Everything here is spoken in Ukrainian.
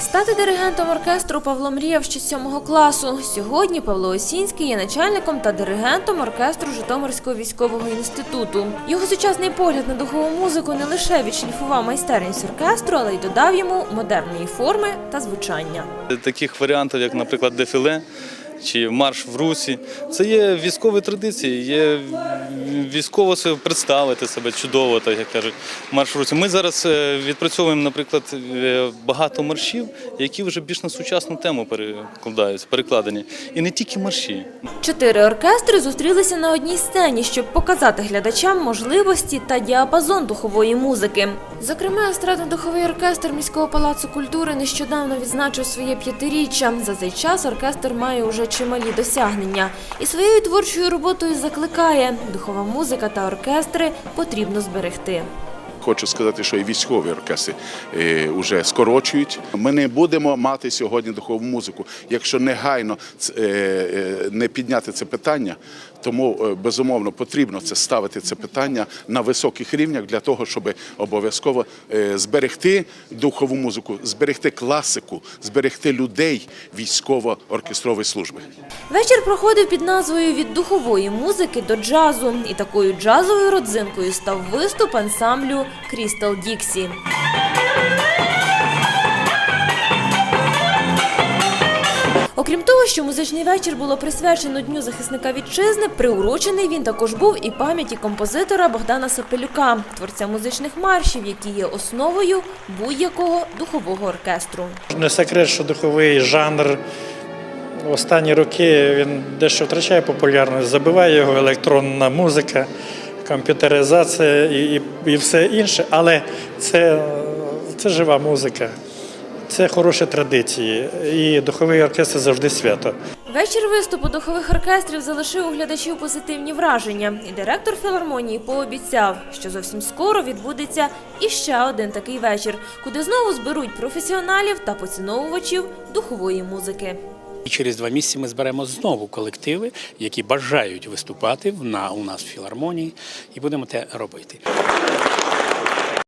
Стати диригентом оркестру Павло мріяв ще з сьомого класу. Сьогодні Павло Осінський є начальником та диригентом оркестру Житомирського військового інституту. Його сучасний погляд на духову музику не лише відшліфував майстерність оркестру, але й додав йому модерної форми та звучання. Таких варіантів, як, наприклад, дефіле чи марш в русі, це є військові традиції, є військово представити себе чудово, так як кажуть, марш в русі. Ми зараз е, відпрацьовуємо, наприклад, е, багато маршів, які вже більш на сучасну тему перекладаються, перекладені. І не тільки марші. Чотири оркестри зустрілися на одній сцені, щоб показати глядачам можливості та діапазон духової музики. Зокрема, естрадно-духовий оркестр міського палацу культури нещодавно відзначив своє п'ятиріччя. За цей час оркестр має уже чималі досягнення і своєю творчою роботою закликає духова музика та оркестри потрібно зберегти. Хочу сказати, що і військові оркестри е, вже скорочують. Ми не будемо мати сьогодні духову музику, якщо негайно е, е, не підняти це питання. Тому е, безумовно потрібно це ставити це питання на високих рівнях для того, щоб обов'язково е, зберегти духову музику, зберегти класику, зберегти людей військово-оркестрової служби. Вечір проходив під назвою Від духової музики до джазу, і такою джазовою родзинкою став виступ ансамблю Крістал Діксі. Окрім того, що музичний вечір було присвячено Дню захисника вітчизни, приурочений він також був і пам'яті композитора Богдана Сапелюка, творця музичних маршів, які є основою будь-якого духового оркестру. Не секрет, що духовий жанр в останні роки він дещо втрачає популярність, забиває його електронна музика, комп'ютеризація і, і, і все інше. Але це, це жива музика, це хороші традиції. І духовий оркестр завжди свято. Вечір виступу духових оркестрів залишив у глядачів позитивні враження, і директор філармонії пообіцяв, що зовсім скоро відбудеться іще один такий вечір, куди знову зберуть професіоналів та поціновувачів духової музики. І через два місяці ми зберемо знову колективи, які бажають виступати на у нас в філармонії, і будемо те робити.